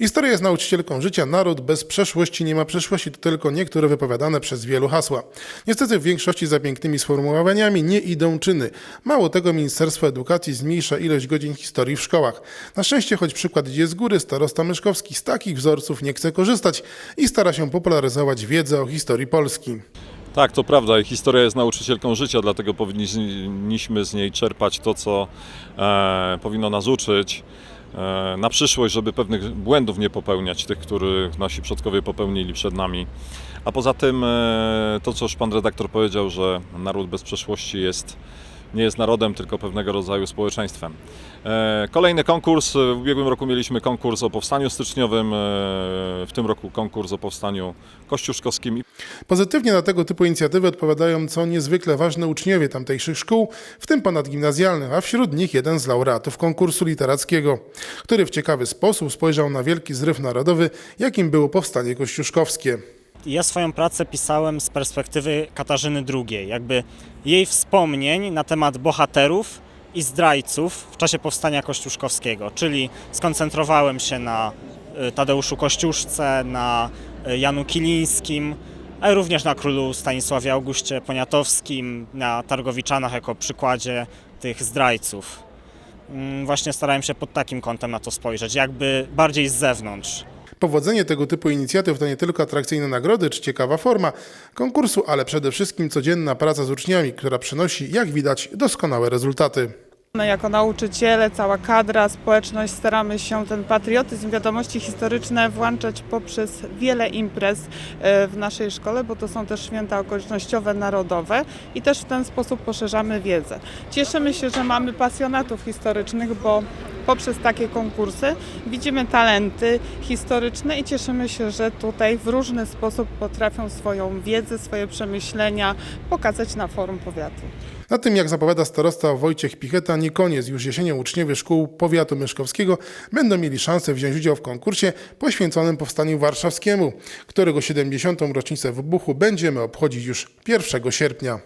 Historia jest nauczycielką życia. Naród bez przeszłości nie ma przyszłości. To tylko niektóre wypowiadane przez wielu hasła. Niestety w większości za pięknymi sformułowaniami nie idą czyny. Mało tego, Ministerstwo Edukacji zmniejsza ilość godzin historii w szkołach. Na szczęście, choć przykład idzie z góry, starosta Myszkowski z takich wzorców nie chce korzystać i stara się popularyzować wiedzę o historii Polski. Tak, to prawda. Historia jest nauczycielką życia, dlatego powinniśmy z niej czerpać to, co e, powinno nas uczyć na przyszłość, żeby pewnych błędów nie popełniać, tych, których nasi przodkowie popełnili przed nami. A poza tym e, to, co już pan redaktor powiedział, że naród bez przeszłości jest nie jest narodem, tylko pewnego rodzaju społeczeństwem. E, Kolejny konkurs. W ubiegłym roku mieliśmy konkurs o powstaniu styczniowym, e, w tym roku konkurs o powstaniu kościuszkowskim. Pozytywnie na tego typu inicjatywy odpowiadają co niezwykle ważne uczniowie tamtejszych szkół, w tym ponadgimnazjalnych, a wśród nich jeden z laureatów konkursu literackiego, który w ciekawy sposób spojrzał na wielki zryw narodowy, jakim było powstanie kościuszkowskie. Ja swoją pracę pisałem z perspektywy Katarzyny II, jakby jej wspomnień na temat bohaterów i zdrajców w czasie powstania kościuszkowskiego, czyli skoncentrowałem się na y, Tadeuszu Kościuszce, na y, Janu Kilińskim, ale również na królu Stanisławie Augustie Poniatowskim, na Targowiczanach jako przykładzie tych zdrajców. Mm, Właśnie starałem się pod takim kątem na to spojrzeć, jakby bardziej z zewnątrz. Powodzenie tego typu inicjatyw to nie tylko atrakcyjne nagrody czy ciekawa forma konkursu, ale przede wszystkim codzienna praca z uczniami, która przynosi, jak widać, doskonałe rezultaty. My jako nauczyciele, cała kadra, społeczność staramy się ten patriotyzm, wiadomości historyczne włączać poprzez wiele imprez e, w naszej szkole, bo to są też święta okolicznościowe, narodowe i też w ten sposób poszerzamy wiedzę. Cieszymy się, że mamy pasjonatów historycznych, bo poprzez takie konkursy widzimy talenty historyczne i cieszymy się, że tutaj w różny sposób potrafią swoją wiedzę, swoje przemyślenia pokazać na forum powiatu. Na tym, jak zapowiada starosta Wojciech Picheta, nie koniec. Już jesienią uczniowie szkół powiatu myszkowskiego będą mieli szansę wziąć udział w konkursie poświęconym Powstaniu Warszawskiemu, którego 70. rocznicę wybuchu będziemy obchodzić już 1 sierpnia.